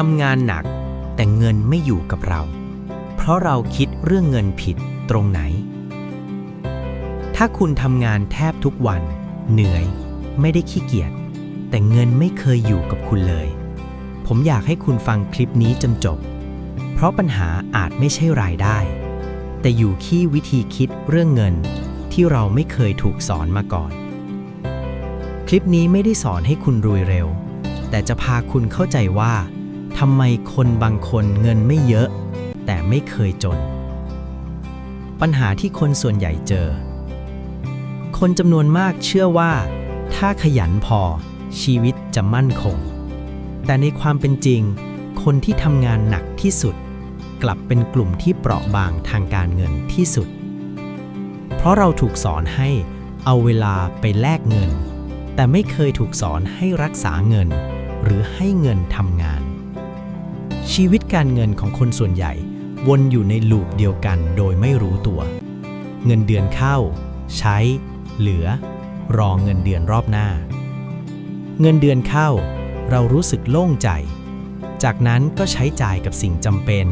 ทำงานหนัก แต่เงินไม่อยู่กับเรา เพราะเราคิดเรื่องเงินผิดตรงไหน ถ้าคุณทำงานแทบทุกวัน เหนื่อย ไม่ได้ขี้เกียจแต่เงินไม่เคยอยู่กับคุณเลย ผมอยากให้คุณฟังคลิปนี้จนจบ เพราะปัญหาอาจไม่ใช่รายได้ แต่อยู่ที่วิธีคิดเรื่องเงินที่เราไม่เคยถูกสอนมาก่อน คลิปนี้ไม่ได้สอนให้คุณรวยเร็ว แต่จะพาคุณเข้าใจว่า ทำไมคนบางคนเงินไม่เยอะ แต่ไม่เคยจน ปัญหาที่คนส่วนใหญ่เจอ คนจำนวนมากเชื่อว่า ถ้าขยันพอชีวิตจะมั่นคง แต่ในความเป็นจริง คนที่ทำงานหนักที่สุด กลับเป็นกลุ่มที่เปราะบางทางการเงินที่สุด เพราะเราถูกสอนให้เอาเวลาไปแลกเงิน แต่ไม่เคยถูกสอนให้รักษาเงิน หรือให้เงินทำงาน ชีวิตการเงินของคนส่วนใหญ่ วนอยู่ในลูปเดียวกันโดยไม่รู้ตัว เงินเดือนเข้า ใช้ เหลือ รอเงินเดือนรอบหน้า เงินเดือนเข้า เรารู้สึกโล่งใจ จากนั้นก็ใช้จ่ายกับสิ่งจำเป็น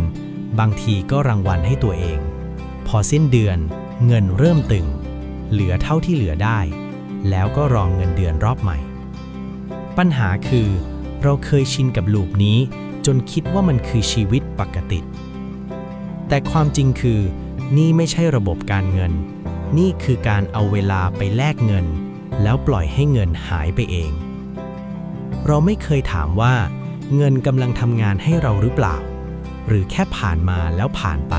บางทีก็รางวัลให้ตัวเอง พอสิ้นเดือน เงินเริ่มตึง เหลือเท่าที่เหลือได้ แล้วก็รองเงินเดือนรอบใหม่ ปัญหาคือ เราเคยชินกับลูปนี้ จนคิดว่ามันคือชีวิตปกติ แต่ความจริงคือ นี่ไม่ใช่ระบบการเงิน นี่คือการเอาเวลาไปแลกเงิน แล้วปล่อยให้เงินหายไปเอง เราไม่เคยถามว่า เงินกำลังทำงานให้เราหรือเปล่า หรือแค่ผ่านมาแล้วผ่านไป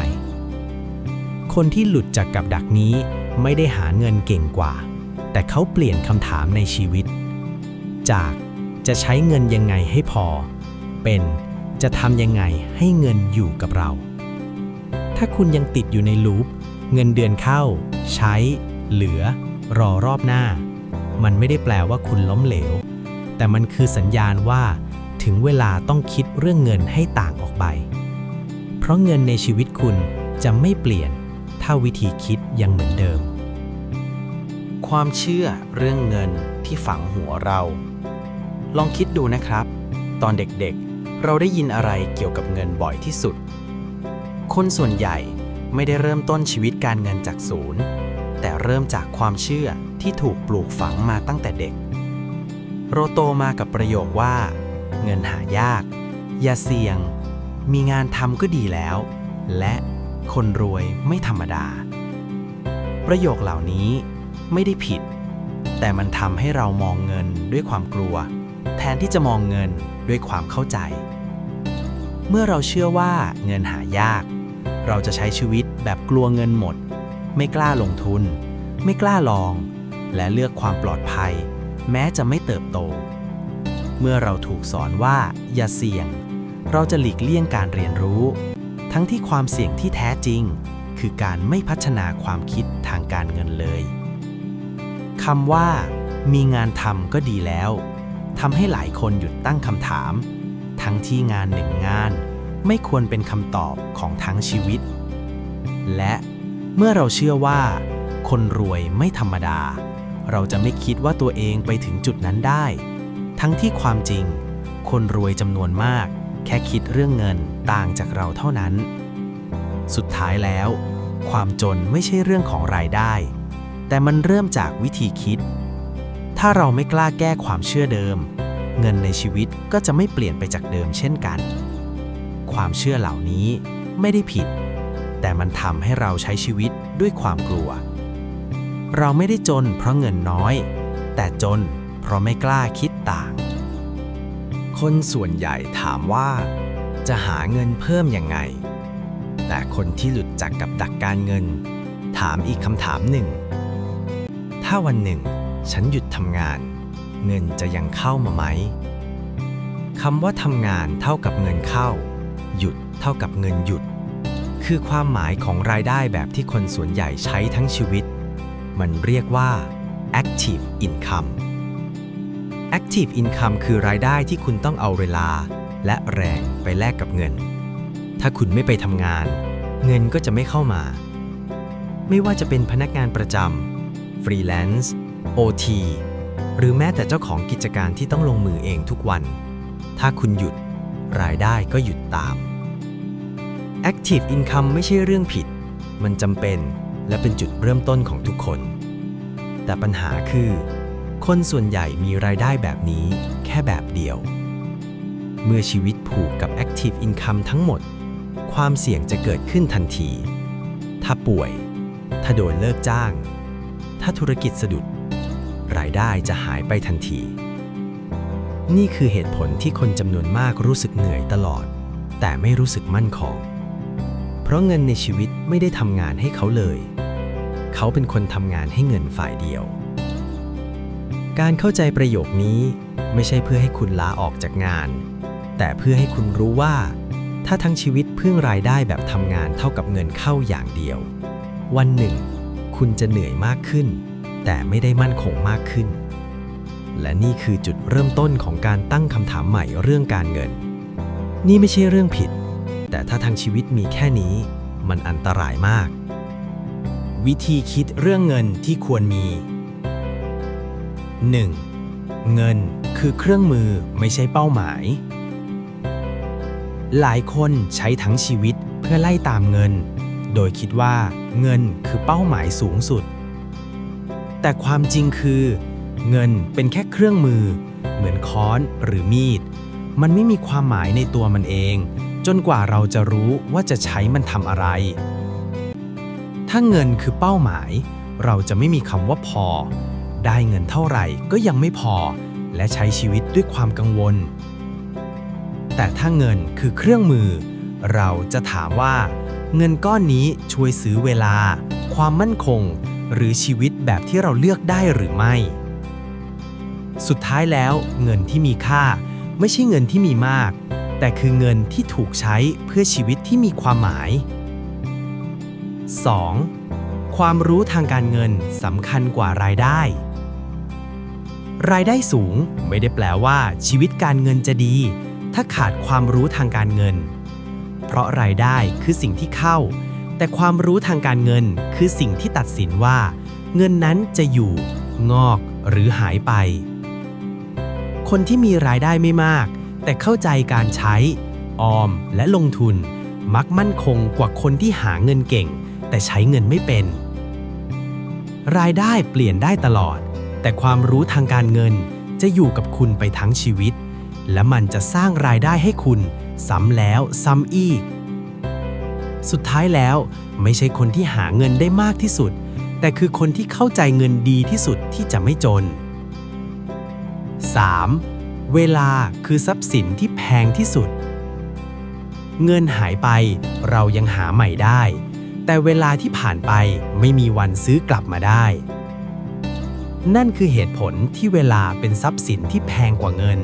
คนที่หลุดจากกับดักนี้ไม่ได้หาเงินเก่งกว่า แต่เขาเปลี่ยนคำถามในชีวิต จากจะใช้เงินยังไงให้พอ เป็น จะทำยังไงให้เงินอยู่กับเรา ถ้าคุณยังติดอยู่ในลูป เงินเดือนเข้า ใช้ เหลือ รอรอบหน้า มันไม่ได้แปลว่าคุณล้มเหลว แต่มันคือสัญญาณว่า ถึงเวลาต้องคิดเรื่องเงินให้ต่างออกไป เพราะเงินในชีวิตคุณจะไม่เปลี่ยน ถ้าวิธีคิดยังเหมือนเดิม ความเชื่อเรื่องเงินที่ฝังหัวเรา ลองคิดดูนะครับ ตอนเด็กๆ เราได้ยินอะไรเกี่ยวกับเงินบ่อยที่สุด คนส่วนใหญ่ไม่ได้เริ่มต้นชีวิตการเงินจากศูนย์ แต่เริ่มจากความเชื่อที่ถูกปลูกฝังมาตั้งแต่เด็ก โรโตมากับประโยคว่า เงินหายาก อย่าเสี่ยง มีงานทำก็ดีแล้ว และคนรวยไม่ธรรมดา ประโยคเหล่านี้ไม่ได้ผิด แต่มันทำให้เรามองเงินด้วยความกลัว แทนที่จะมองเงิน ด้วยความเข้าใจ เมื่อเราเชื่อว่าเงินหายาก เราจะใช้ชีวิตแบบกลัวเงินหมด ไม่กล้าลงทุน ไม่กล้าลอง และเลือกความปลอดภัย แม้จะไม่เติบโต เมื่อเราถูกสอนว่าอย่าเสี่ยง เราจะหลีกเลี่ยงการเรียนรู้ ทั้งที่ความเสี่ยงที่แท้จริง คือการไม่พัฒนาความคิดทางการเงินเลยคำว่ามีงานทำก็ดีแล้ว ทำให้หลายคนหยุดตั้งคำถาม ทั้งที่งานหนึ่งงาน ไม่ควรเป็นคำตอบของทั้งชีวิต และเมื่อเราเชื่อว่า คนรวยไม่ธรรมดา เราจะไม่คิดว่าตัวเองไปถึงจุดนั้นได้ ทั้งที่ความจริง คนรวยจำนวนมาก แค่คิดเรื่องเงินต่างจากเราเท่านั้น สุดท้ายแล้ว ความจนไม่ใช่เรื่องของรายได้ แต่มันเริ่มจากวิธีคิด ถ้าเราไม่กล้าแก้ความเชื่อเดิม เงินในชีวิตก็จะไม่เปลี่ยนไปจากเดิมเช่นกัน ความเชื่อเหล่านี้ไม่ได้ผิด แต่มันทำให้เราใช้ชีวิตด้วยความกลัว เราไม่ได้จนเพราะเงินน้อย แต่จนเพราะไม่กล้าคิดต่าง คนส่วนใหญ่ถามว่า จะหาเงินเพิ่มยังไง แต่คนที่หลุดจากกับดักการเงิน ถามอีกคำถามหนึ่ง ถ้าวันหนึ่ง ฉันหยุด ทำงาน เงินจะยังเข้ามาไหมคำว่าทำงานเท่ากับเงินเข้า หยุดเท่ากับเงินหยุด คือความหมายของรายได้แบบที่คนส่วนใหญ่ใช้ทั้งชีวิต มันเรียกว่า active income active income คือรายได้ที่คุณต้องเอาเวลา และแรงไปแลกกับเงิน ถ้าคุณไม่ไปทำงาน เงินก็จะไม่เข้ามา ไม่ว่าจะเป็นพนักงานประจำ ฟรีแลนซ์ OT หรือแม้แต่เจ้าของกิจการที่ต้องลงมือเองทุกวัน ถ้าคุณหยุด รายได้ก็หยุดตาม Active Income ไม่ใช่เรื่องผิด มันจำเป็นและเป็นจุดเริ่มต้นของทุกคน แต่ปัญหาคือ คนส่วนใหญ่มีรายได้แบบนี้แค่แบบเดียว เมื่อชีวิตผูกกับ Active Income ทั้งหมด ความเสี่ยงจะเกิดขึ้นทันที ถ้าป่วย ถ้าโดนเลิกจ้าง ถ้าธุรกิจสะดุด รายได้จะหายไปทันที นี่คือเหตุผลที่คนจำนวนมากรู้สึกเหนื่อยตลอด แต่ไม่รู้สึกมั่นคง เพราะเงินในชีวิตไม่ได้ทำงานให้เขาเลย เขาเป็นคนทำงานให้เงินฝ่ายเดียว การเข้าใจประโยคนี้ไม่ใช่เพื่อให้คุณลาออกจากงาน แต่เพื่อให้คุณรู้ว่า ถ้าทั้งชีวิตพึ่งรายได้แบบทำงานเท่ากับเงินเข้าอย่างเดียว วันหนึ่ง คุณจะเหนื่อยมากขึ้น แต่ไม่ได้มั่นคงมากขึ้น และนี่คือจุดเริ่มต้นของการตั้งคำถามใหม่เรื่องการเงิน นี่ไม่ใช่เรื่องผิด แต่ถ้าทางชีวิตมีแค่นี้ มันอันตรายมาก วิธีคิดเรื่องเงินที่ควรมี 1. เงินคือเครื่องมือไม่ใช่เป้าหมาย หลายคนใช้ทั้งชีวิตเพื่อไล่ตามเงิน โดยคิดว่าเงินคือเป้าหมายสูงสุด แต่ความจริงคือ เงินเป็นแค่เครื่องมือ เหมือนค้อนหรือมีด มันไม่มีความหมายในตัวมันเอง จนกว่าเราจะรู้ว่าจะใช้มันทำอะไร ถ้าเงินคือเป้าหมาย เราจะไม่มีคำว่าพอ ได้เงินเท่าไหร่ก็ยังไม่พอ และใช้ชีวิตด้วยความกังวล แต่ถ้าเงินคือเครื่องมือ เราจะถามว่า เงินก้อนนี้ช่วยซื้อเวลา ความมั่นคง หรือชีวิตแบบที่เราเลือกได้หรือไม่ สุดท้ายแล้วเงินที่มีค่าไม่ใช่เงินที่มีมาก แต่คือเงินที่ถูกใช้เพื่อชีวิตที่มีความหมาย 2. ความรู้ทางการเงินสำคัญกว่ารายได้ รายได้สูงไม่ได้แปลว่าชีวิตการเงินจะดี ถ้าขาดความรู้ทางการเงิน เพราะรายได้คือสิ่งที่เข้า แต่ความรู้ทางการเงินคือสิ่งที่ตัดสินว่า เงินนั้นจะอยู่ งอกหรือหายไป คนที่มีรายได้ไม่มาก แต่เข้าใจการใช้ ออมและลงทุน มักมั่นคงกว่าคนที่หาเงินเก่ง แต่ใช้เงินไม่เป็น รายได้เปลี่ยนได้ตลอด แต่ความรู้ทางการเงินจะอยู่กับคุณไปทั้งชีวิต และมันจะสร้างรายได้ให้คุณซ้ำแล้วซ้ำอีก สุดท้ายแล้วไม่ใช่คนที่หาเงินได้มากที่สุด แต่คือคนที่เข้าใจเงินดีที่สุดที่จะไม่จน 3. เวลาคือทรัพย์สินที่แพงที่สุด เงินหายไปเรายังหาใหม่ได้ แต่เวลาที่ผ่านไปไม่มีวันซื้อกลับมาได้ นั่นคือเหตุผลที่เวลาเป็นทรัพย์สินที่แพงกว่าเงิน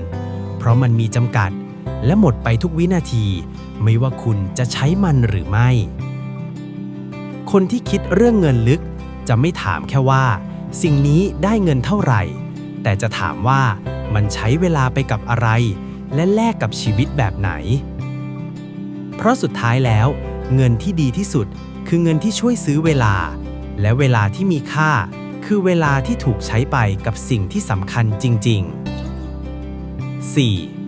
เพราะมันมีจำกัด และหมดไปทุกวินาที ไม่ว่าคุณจะใช้มันหรือไม่ คนที่คิดเรื่องเงินลึกจะไม่ถามแค่ว่า สิ่งนี้ได้เงินเท่าไหร่ แต่จะถามว่ามันใช้เวลาไปกับอะไร และแลกกับชีวิตแบบไหน เพราะสุดท้ายแล้ว เงินที่ดีที่สุดคือเงินที่ช่วยซื้อเวลา และเวลาที่มีค่า คือเวลาที่ถูกใช้ไปกับสิ่งที่สำคัญจริง ๆ 4.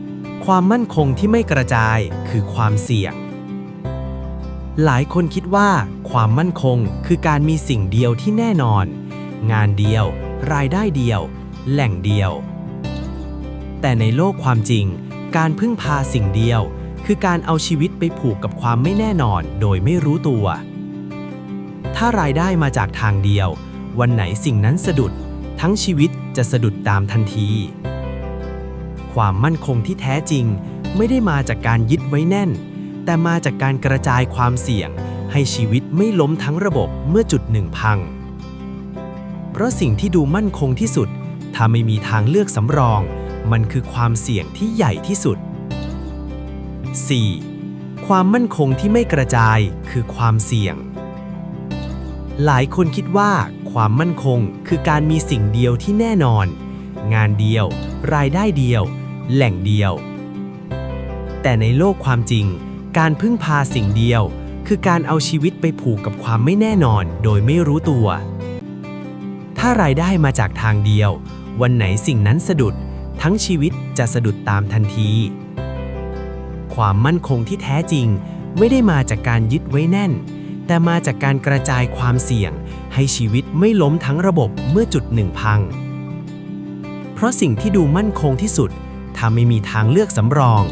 ความมั่นคงที่ไม่กระจายคือความเสี่ยง หลายคนคิดว่า ความมั่นคงคือการมีสิ่งเดียวที่แน่นอน งานเดียว รายได้เดียว แหล่งเดียว แต่ในโลกความจริง การพึ่งพาสิ่งเดียว คือการเอาชีวิตไปผูกกับความไม่แน่นอนโดยไม่รู้ตัว ถ้ารายได้มาจากทางเดียว วันไหนสิ่งนั้นสะดุด ทั้งชีวิตจะสะดุดตามทันที ความมั่นคงที่แท้จริง ไม่ได้มาจากการยึดไว้แน่น แต่มาจากการกระจายความเสี่ยง ให้ชีวิตไม่ล้มทั้งระบบเมื่อจุดหนึ่งพัง เพราะสิ่งที่ดูมั่นคงที่สุด ถ้าไม่มีทางเลือกสำรอง มันคือความเสี่ยงที่ใหญ่ที่สุด 4. ความมั่นคงที่ไม่กระจายคือความเสี่ยง หลายคนคิดว่าความมั่นคงคือการมีสิ่งเดียวที่แน่นอน งานเดียว รายได้เดียว แหล่งเดียว แต่ในโลกความจริง การพึ่งพาสิ่งเดียว คือการเอาชีวิตไปผูกกับความไม่แน่นอนโดยไม่รู้ตัว ถ้ารายได้มาจากทางเดียว วันไหนสิ่งนั้นสะดุด ทั้งชีวิตจะสะดุดตามทันที ความมั่นคงที่แท้จริงไม่ได้มาจากการยึดไว้แน่น แต่มาจากการกระจายความเสี่ยง ให้ชีวิตไม่ล้มทั้งระบบเมื่อจุดหนึ่งพัง เพราะสิ่งที่ดูมั่นคงที่สุด ถ้าไม่มีทางเลือกสำรอง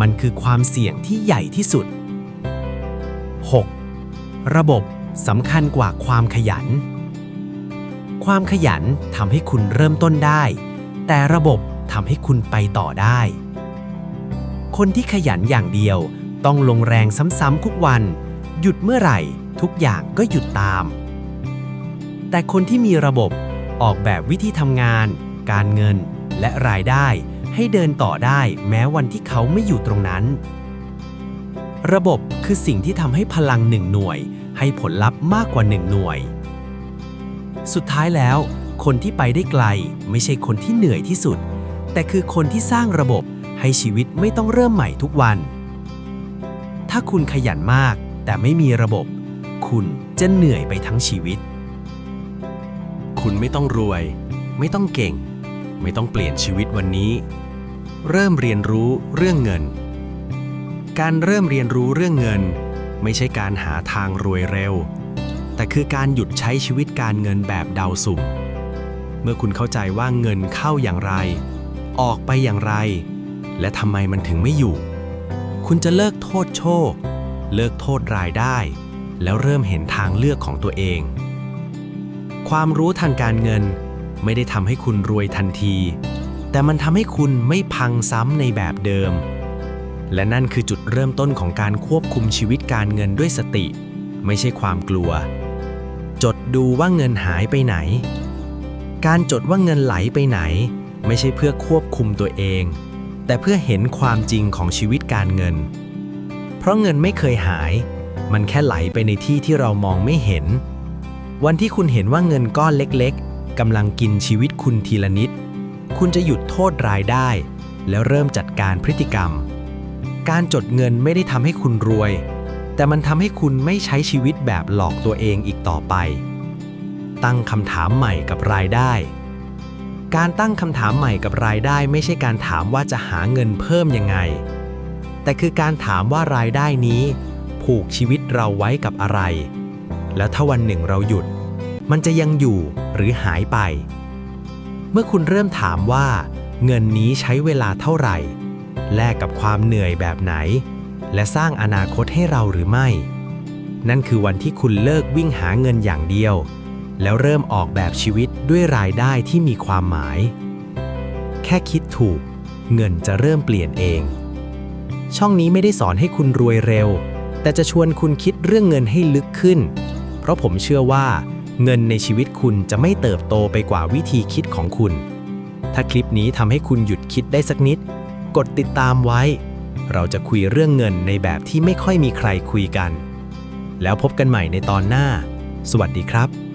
มันคือความเสี่ยงที่ใหญ่ที่สุด 6. ระบบสำคัญกว่าความขยัน ความขยันทำให้คุณเริ่มต้นได้ แต่ระบบทำให้คุณไปต่อได้ คนที่ขยันอย่างเดียวต้องลงแรงซ้ำๆทุกวัน หยุดเมื่อไหร่ ทุกอย่างก็หยุดตาม แต่คนที่มีระบบออกแบบวิธีทำงาน การเงินและรายได้ ให้เดินต่อได้แม้วันที่เขาไม่อยู่ตรงนั้น ระบบคือสิ่งที่ทำให้พลังหนึ่งหน่วย ให้ผลลัพธ์มากกว่าหนึ่งหน่วย สุดท้ายแล้ว คนที่ไปได้ไกลไม่ใช่คนที่เหนื่อยที่สุด แต่คือคนที่สร้างระบบให้ชีวิตไม่ต้องเริ่มใหม่ทุกวัน ถ้าคุณขยันมาก แต่ไม่มีระบบ คุณจะเหนื่อยไปทั้งชีวิต คุณไม่ต้องรวย ไม่ต้องเก่ง ไม่ต้องเปลี่ยนชีวิตวันนี้ เริ่มเรียนรู้เรื่องเงิน การเริ่มเรียนรู้เรื่องเงิน ไม่ใช่การหาทางรวยเร็ว แต่คือการหยุดใช้ชีวิตการเงินแบบเดาสุ่ม เมื่อคุณเข้าใจว่าเงินเข้าอย่างไร ออกไปอย่างไร และทำไมมันถึงไม่อยู่ คุณจะเลิกโทษโชค เลิกโทษรายได้ แล้วเริ่มเห็นทางเลือกของตัวเอง ความรู้ทางการเงินไม่ได้ทำให้คุณรวยทันที แต่มันทำให้คุณไม่พังซ้ำในแบบเดิม และนั่นคือจุดเริ่มต้นของการควบคุมชีวิตการเงินด้วยสติ ไม่ใช่ความกลัว จดดูว่าเงินหายไปไหน การจดว่าเงินไหลไปไหน ไม่ใช่เพื่อควบคุมตัวเอง แต่เพื่อเห็นความจริงของชีวิตการเงิน เพราะเงินไม่เคยหาย มันแค่ไหลไปในที่ที่เรามองไม่เห็น วันที่คุณเห็นว่าเงินก้อนเล็ก ๆกำลังกินชีวิตคุณทีละนิด คุณจะหยุดโทษรายได้ แล้วเริ่มจัดการพฤติกรรม การจดเงินไม่ได้ทำให้คุณรวย แต่มันทำให้คุณไม่ใช้ชีวิตแบบหลอกตัวเองอีกต่อไป ตั้งคำถามใหม่กับรายได้ การตั้งคำถามใหม่กับรายได้ ไม่ใช่การถามว่าจะหาเงินเพิ่มยังไง แต่คือการถามว่ารายได้นี้ ผูกชีวิตเราไว้กับอะไร แล้วถ้าวันหนึ่งเราหยุด มันจะยังอยู่หรือหายไป เมื่อคุณเริ่มถามว่า เงินนี้ใช้เวลาเท่าไหร่ แลกกับความเหนื่อยแบบไหน และสร้างอนาคตให้เราหรือไม่ นั่นคือวันที่คุณเลิกวิ่งหาเงินอย่างเดียว แล้วเริ่มออกแบบชีวิตด้วยรายได้ที่มีความหมาย แค่คิดถูก เงินจะเริ่มเปลี่ยนเอง ช่องนี้ไม่ได้สอนให้คุณรวยเร็ว แต่จะชวนคุณคิดเรื่องเงินให้ลึกขึ้น เพราะผมเชื่อว่า เงินในชีวิตคุณจะไม่เติบโตไปกว่าวิธีคิดของคุณ ถ้าคลิปนี้ทำให้คุณหยุดคิดได้สักนิด กดติดตามไว้ เราจะคุยเรื่องเงินในแบบที่ไม่ค่อยมีใครคุยกัน แล้วพบกันใหม่ในตอนหน้า สวัสดีครับ